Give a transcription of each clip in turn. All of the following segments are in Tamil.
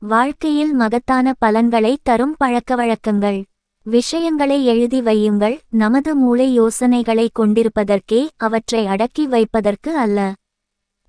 வாழ்க்கையில் மகத்தான பலன்களை தரும் பழக்கவழக்கங்கள். விஷயங்களை எழுதி வையுங்கள். நமது மூளை யோசனைகளை கொண்டிருப்பதற்கே அவற்றை அடக்கி வைப்பதற்கு அல்ல.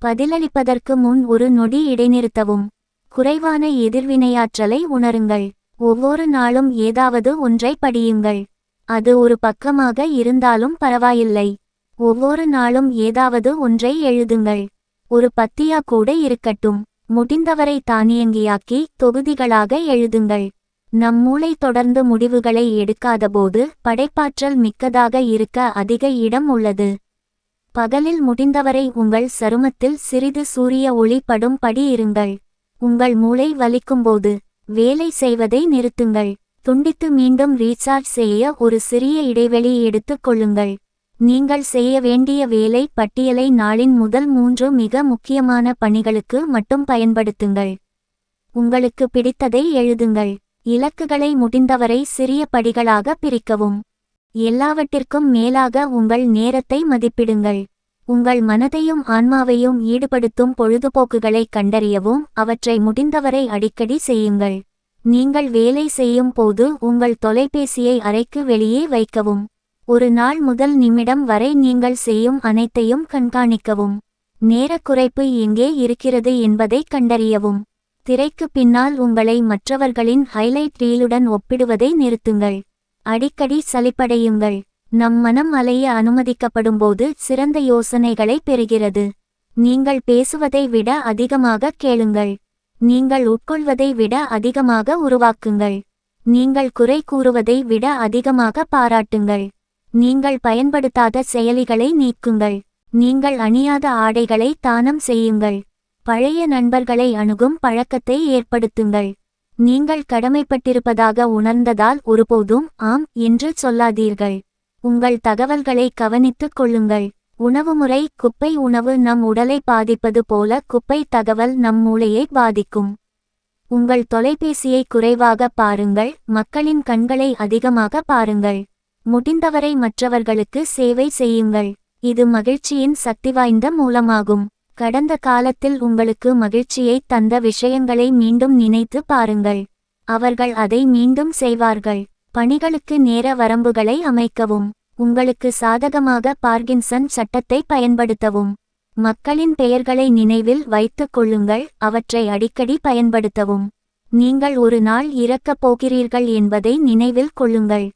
பதிலளிப்பதற்கு முன் ஒரு நொடி இடைநிறுத்தவும். குறைவான எதிர்வினையாற்றலை உணருங்கள். ஒவ்வொரு நாளும் ஏதாவது ஒன்றை படியுங்கள். அது ஒரு பக்கமாக இருந்தாலும் பரவாயில்லை. ஒவ்வொரு நாளும் ஏதாவது ஒன்றை எழுதுங்கள். ஒரு பத்தியா கூட இருக்கட்டும். முடிந்தவரை தானியங்கியாக்கி தொகுதிகளாக எழுதுங்கள். நம் மூளை தொடர்ந்து முடிவுகளை எடுக்காதபோது படைப்பாற்றல் மிக்கதாக இருக்க அதிக இடம் உள்ளது. பகலில் முடிந்தவரை உங்கள் சருமத்தில் சிறிது சூரிய ஒளி படும் படி இருங்கள். உங்கள் மூளை வலிக்கும்போது வேலை செய்வதை நிறுத்துங்கள். துண்டித்து மீண்டும் ரீசார்ஜ் செய்ய ஒரு சிறிய இடைவெளி எடுத்துக் கொள்ளுங்கள். நீங்கள் செய்ய வேண்டிய வேலை பட்டியலை நாளின் முதல் மூன்று மிக முக்கியமான பணிகளுக்கு மட்டும் பயன்படுத்துங்கள். உங்களுக்கு பிடித்ததை எழுதுங்கள். இலக்குகளை முடிந்தவரை சிறிய படிகளாக பிரிக்கவும். எல்லாவற்றிற்கும் மேலாக உங்கள் நேரத்தை மதிப்பிடுங்கள். உங்கள் மனதையும் ஆன்மாவையும் ஈடுபடுத்தும் பொழுதுபோக்குகளை கண்டறியவும் அவற்றை முடிந்தவரை அடிக்கடி செய்யுங்கள். நீங்கள் வேலை செய்யும் போது உங்கள் தொலைபேசியை அறைக்கு வெளியே வைக்கவும். ஒரு நாள் முதல் நிமிடம் வரை நீங்கள் செய்யும் அனைத்தையும் கண்காணிக்கவும். நேரக் குறைப்பு எங்கே இருக்கிறது என்பதை கண்டறியவும். திரைக்கு பின்னால் உங்களை மற்றவர்களின் ஹைலைட் ரீலுடன் ஒப்பிடுவதை நிறுத்துங்கள். அடிக்கடி சலிப்படையுங்கள். நம் மனம் அலைய அனுமதிக்கப்படும்போது சிறந்த யோசனைகளை பெறுகிறது. நீங்கள் பேசுவதை விட அதிகமாக கேளுங்கள். நீங்கள் உட்கொள்வதை விட அதிகமாக உருவாக்குங்கள். நீங்கள் குறை கூறுவதை விட அதிகமாக பாராட்டுங்கள். நீங்கள் பயன்படுத்தாத செயலிகளை நீக்குங்கள். நீங்கள் அணியாத ஆடைகளை தானம் செய்யுங்கள். பழைய நண்பர்களை அணுகும் பழக்கத்தை ஏற்படுத்துங்கள். நீங்கள் கடமைப்பட்டிருப்பதாக உணர்ந்ததால் ஒருபோதும் ஆம் என்று சொல்லாதீர்கள். உங்கள் தகவல்களை கவனித்துக் கொள்ளுங்கள். உணவுமுறை குப்பை உணவு நம் உடலை பாதிப்பது போல குப்பை தகவல் நம் மூளையை பாதிக்கும். உங்கள் தொலைபேசியை குறைவாக பாருங்கள். மக்களின் கண்களை அதிகமாக பாருங்கள். முடிந்தவரை மற்றவர்களுக்கு சேவை செய்யுங்கள். இது மகிழ்ச்சியின் சக்திவாய்ந்த மூலமாகும். கடந்த காலத்தில் உங்களுக்கு மகிழ்ச்சியை தந்த விஷயங்களை மீண்டும் நினைத்து பாருங்கள். அவர்கள் அதை மீண்டும் செய்வார்கள். பணிகளுக்கு நேர வரம்புகளை அமைக்கவும். உங்களுக்கு சாதகமாக பார்கின்சன் சட்டத்தை பயன்படுத்தவும். மக்களின் பெயர்களை நினைவில் வைத்துக் கொள்ளுங்கள். அவற்றை அடிக்கடி பயன்படுத்தவும். நீங்கள் ஒரு நாள் இறக்கப் போகிறீர்கள் என்பதை நினைவில் கொள்ளுங்கள்.